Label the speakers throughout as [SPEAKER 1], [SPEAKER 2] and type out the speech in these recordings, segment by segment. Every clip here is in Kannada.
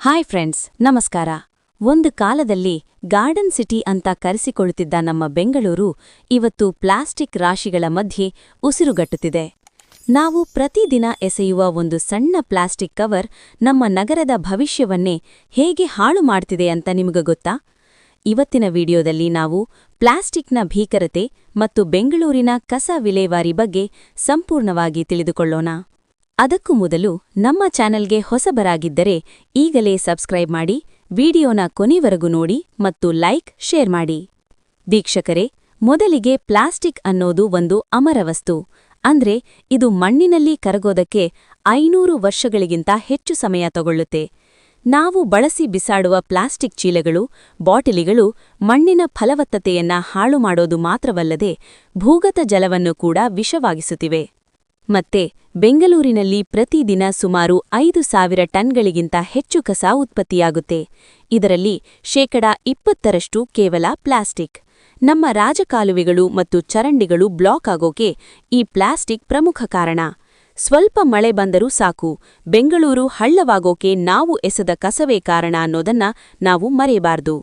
[SPEAKER 1] ಹಾಯ್ ಫ್ರೆಂಡ್ಸ್, ನಮಸ್ಕಾರ. ಒಂದು ಕಾಲದಲ್ಲಿ ಗಾರ್ಡನ್ ಸಿಟಿ ಅಂತ ಕರೆಸಿಕೊಳ್ಳುತ್ತಿದ್ದ ನಮ್ಮ ಬೆಂಗಳೂರು ಇವತ್ತು ಪ್ಲಾಸ್ಟಿಕ್ ರಾಶಿಗಳ ಮಧ್ಯೆ ಉಸಿರುಗಟ್ಟುತ್ತಿದೆ. ನಾವು ಪ್ರತಿದಿನ ಎಸೆಯುವ ಒಂದು ಸಣ್ಣ ಪ್ಲಾಸ್ಟಿಕ್ ಕವರ್ ನಮ್ಮ ನಗರದ ಭವಿಷ್ಯವನ್ನೇ ಹೇಗೆ ಹಾಳು ಮಾಡ್ತಿದೆ ಅಂತ ನಿಮಗೆ ಗೊತ್ತಾ? ಇವತ್ತಿನ ವಿಡಿಯೋದಲ್ಲಿ ನಾವು ಪ್ಲಾಸ್ಟಿಕ್ನ ಭೀಕರತೆ ಮತ್ತು ಬೆಂಗಳೂರಿನ ಕಸ ವಿಲೇವಾರಿ ಬಗ್ಗೆ ಸಂಪೂರ್ಣವಾಗಿ ತಿಳಿದುಕೊಳ್ಳೋಣ. ಅದಕ್ಕೂ ಮೊದಲು ನಮ್ಮ ಚಾನೆಲ್ಗೆ ಹೊಸಬರಾಗಿದ್ದರೆ ಈಗಲೇ ಸಬ್ಸ್ಕ್ರೈಬ್ ಮಾಡಿ, ವಿಡಿಯೋನ ಕೊನೆವರೆಗೂ ನೋಡಿ ಮತ್ತು ಲೈಕ್, ಶೇರ್ ಮಾಡಿ. ವೀಕ್ಷಕರೇ, ಮೊದಲಿಗೆ ಪ್ಲಾಸ್ಟಿಕ್ ಅನ್ನೋದು ಒಂದು ಅಮರ ವಸ್ತು. ಅಂದ್ರೆ ಇದು ಮಣ್ಣಿನಲ್ಲಿ ಕರಗೋದಕ್ಕೆ ಐನೂರು ವರ್ಷಗಳಿಗಿಂತ ಹೆಚ್ಚು ಸಮಯ ತಗೊಳ್ಳುತ್ತೆ. ನಾವು ಬಳಸಿ ಬಿಸಾಡುವ ಪ್ಲಾಸ್ಟಿಕ್ ಚೀಲಗಳು, ಬಾಟಲಿಗಳು ಮಣ್ಣಿನ ಫಲವತ್ತತೆಯನ್ನ ಹಾಳು ಮಾಡೋದು ಮಾತ್ರವಲ್ಲದೆ ಭೂಗತ ಜಲವನ್ನು ಕೂಡ ವಿಷವಾಗಿಸುತ್ತಿವೆ. ಮತ್ತೆ ಬೆಂಗಳೂರಿನಲ್ಲಿ ಪ್ರತಿದಿನ ಸುಮಾರು ಐದು ಸಾವಿರ ಟನ್ಗಳಿಗಿಂತ ಹೆಚ್ಚು ಕಸ ಉತ್ಪತ್ತಿಯಾಗುತ್ತೆ. ಇದರಲ್ಲಿ ಶೇಕಡ ಇಪ್ಪತ್ತರಷ್ಟು ಕೇವಲ ಪ್ಲಾಸ್ಟಿಕ್. ನಮ್ಮ ರಾಜಕಾಲುವೆಗಳು ಮತ್ತು ಚರಂಡಿಗಳು ಬ್ಲಾಕ್ ಆಗೋಕೆ ಈ ಪ್ಲಾಸ್ಟಿಕ್ ಪ್ರಮುಖ ಕಾರಣ. ಸ್ವಲ್ಪ ಮಳೆ ಬಂದರೂ ಸಾಕು. ಬೆಂಗಳೂರು ಹಳ್ಳವಾಗೋಕೆ ನಾವು ಎಸೆದ ಕಸವೇ ಕಾರಣ ಅನ್ನೋದನ್ನ ನಾವು ಮರೆಯಬಾರ್ದು.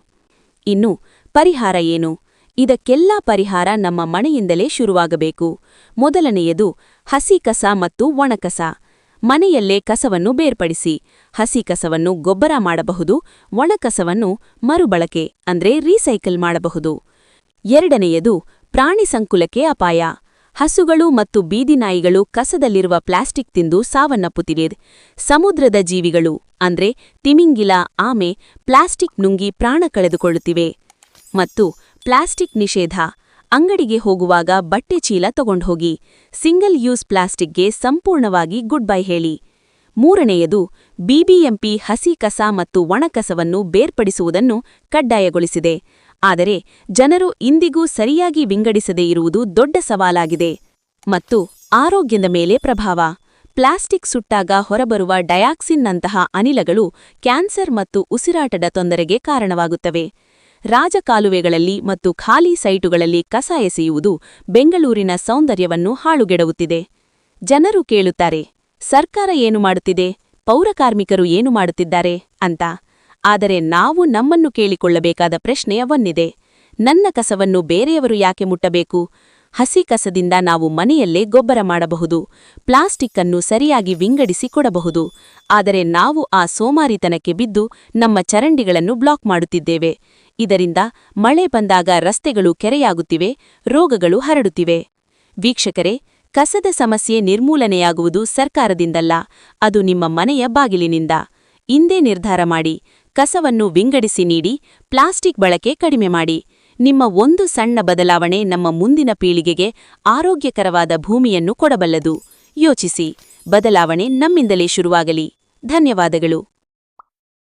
[SPEAKER 1] ಇನ್ನು ಪರಿಹಾರ ಏನು? ಇದಕ್ಕೆಲ್ಲ ಪರಿಹಾರ ನಮ್ಮ ಮನೆಯಿಂದಲೇ ಶುರುವಾಗಬೇಕು. ಮೊದಲನೆಯದು, ಹಸಿ ಕಸ ಮತ್ತು ಒಣಕಸ ಮನೆಯಲ್ಲೇ ಕಸವನ್ನು ಬೇರ್ಪಡಿಸಿ, ಹಸಿ ಕಸವನ್ನು ಗೊಬ್ಬರ ಮಾಡಬಹುದು ಒಣಕಸವನ್ನು ಮರುಬಳಕೆ, ಅಂದ್ರೆ ರೀಸೈಕಲ್ ಮಾಡಬಹುದು. ಎರಡನೆಯದು, ಪ್ರಾಣಿ ಸಂಕುಲಕ್ಕೆ ಅಪಾಯ. ಹಸುಗಳು ಮತ್ತು ಬೀದಿನಾಯಿಗಳು ಕಸದಲ್ಲಿರುವ ಪ್ಲಾಸ್ಟಿಕ್ ತಿಂದು ಸಾವನ್ನಪ್ಪುತ್ತಿವೆ. ಸಮುದ್ರದ ಜೀವಿಗಳು, ಅಂದ್ರೆ ತಿಮಿಂಗಿಲ, ಆಮೆ, ಪ್ಲಾಸ್ಟಿಕ್ ನುಂಗಿ ಪ್ರಾಣ ಕಳೆದುಕೊಳ್ಳುತ್ತಿವೆ. ಮತ್ತು ಪ್ಲಾಸ್ಟಿಕ್ ನಿಷೇಧ. ಅಂಗಡಿಗೆ ಹೋಗುವಾಗ ಬಟ್ಟೆ ಚೀಲ ತಗೊಂಡ್ಹೋಗಿ. ಸಿಂಗಲ್ ಯೂಸ್ ಪ್ಲಾಸ್ಟಿಕ್ಗೆ ಸಂಪೂರ್ಣವಾಗಿ ಗುಡ್ ಬೈ ಹೇಳಿ. ಮೂರನೆಯದು, ಬಿಬಿಎಂಪಿ ಹಸಿ ಕಸ ಮತ್ತು ಒಣಕಸವನ್ನು ಬೇರ್ಪಡಿಸುವುದನ್ನು ಕಡ್ಡಾಯಗೊಳಿಸಿದೆ. ಆದರೆ, ಜನರು ಇಂದಿಗೂ ಸರಿಯಾಗಿ ವಿಂಗಡಿಸದೇ ಇರುವುದು ದೊಡ್ಡ ಸವಾಲಾಗಿದೆ. ಮತ್ತು, ಆರೋಗ್ಯದ ಮೇಲೆ ಪ್ರಭಾವ. ಪ್ಲಾಸ್ಟಿಕ್ ಸುಟ್ಟಾಗ ಹೊರಬರುವ ಡಯಾಕ್ಸಿನ್ನಂತಹ ಅನಿಲಗಳು ಕ್ಯಾನ್ಸರ್ ಮತ್ತು ಉಸಿರಾಟದ ತೊಂದರೆಗೆ ಕಾರಣವಾಗುತ್ತವೆ. ರಾಜಕಾಲುವೆಗಳಲ್ಲಿ ಮತ್ತು ಖಾಲಿ ಸೈಟುಗಳಲ್ಲಿ ಕಸ ಎಸೆಯುವುದು ಬೆಂಗಳೂರಿನ ಸೌಂದರ್ಯವನ್ನು ಹಾಳುಗೆಡವುತ್ತಿದೆ. ಜನರು ಕೇಳುತ್ತಾರೆ, ಸರ್ಕಾರ ಏನು ಮಾಡುತ್ತಿದೆ? ಪೌರಕಾರ್ಮಿಕರು ಏನು ಮಾಡುತ್ತಿದ್ದಾರೆ? ಅಂತ. ಆದರೆ ನಾವು ನಮ್ಮನ್ನು ಕೇಳಿಕೊಳ್ಳಬೇಕಾದ ಪ್ರಶ್ನೆಯ ಒಂದಿದೆ ನನ್ನ ಕಸವನ್ನು ಬೇರೆಯವರು ಯಾಕೆ ಮುಟ್ಟಬೇಕು? ಹಸಿ ಕಸದಿಂದ ನಾವು ಮನೆಯಲ್ಲೇ ಗೊಬ್ಬರ ಮಾಡಬಹುದು, ಪ್ಲಾಸ್ಟಿಕ್ ಅನ್ನು ಸರಿಯಾಗಿ ವಿಂಗಡಿಸಿ ಕೊಡಬಹುದು. ಆದರೆ ನಾವು ಆ ಸೋಮಾರಿತನಕ್ಕೆ ಬಿದ್ದು ನಮ್ಮ ಚರಂಡಿಗಳನ್ನು ಬ್ಲಾಕ್ ಮಾಡುತ್ತಿದ್ದೇವೆ. ಇದರಿಂದ ಮಳೆ ಬಂದಾಗ ರಸ್ತೆಗಳು ಕೆರೆಯಾಗುತ್ತಿವೆ, ರೋಗಗಳು ಹರಡುತ್ತಿವೆ. ವೀಕ್ಷಕರೇ, ಕಸದ ಸಮಸ್ಯೆ ನಿರ್ಮೂಲನೆಯಾಗುವುದು ಸರ್ಕಾರದಿಂದಲ್ಲ, ಅದು ನಿಮ್ಮ ಮನೆಯ ಬಾಗಿಲಿನಿಂದ. ಇಂದೇ ನಿರ್ಧಾರ ಮಾಡಿ, ಕಸವನ್ನು ವಿಂಗಡಿಸಿ ನೀಡಿ, ಪ್ಲಾಸ್ಟಿಕ್ ಬಳಕೆ ಕಡಿಮೆ ಮಾಡಿ. ನಿಮ್ಮ ಒಂದು ಸಣ್ಣ ಬದಲಾವಣೆ ನಮ್ಮ ಮುಂದಿನ ಪೀಳಿಗೆಗೆ ಆರೋಗ್ಯಕರವಾದ ಭೂಮಿಯನ್ನು ಕೊಡಬಲ್ಲದು. ಯೋಚಿಸಿ, ಬದಲಾವಣೆ ನಮ್ಮಿಂದಲೇ ಶುರುವಾಗಲಿ. ಧನ್ಯವಾದಗಳು.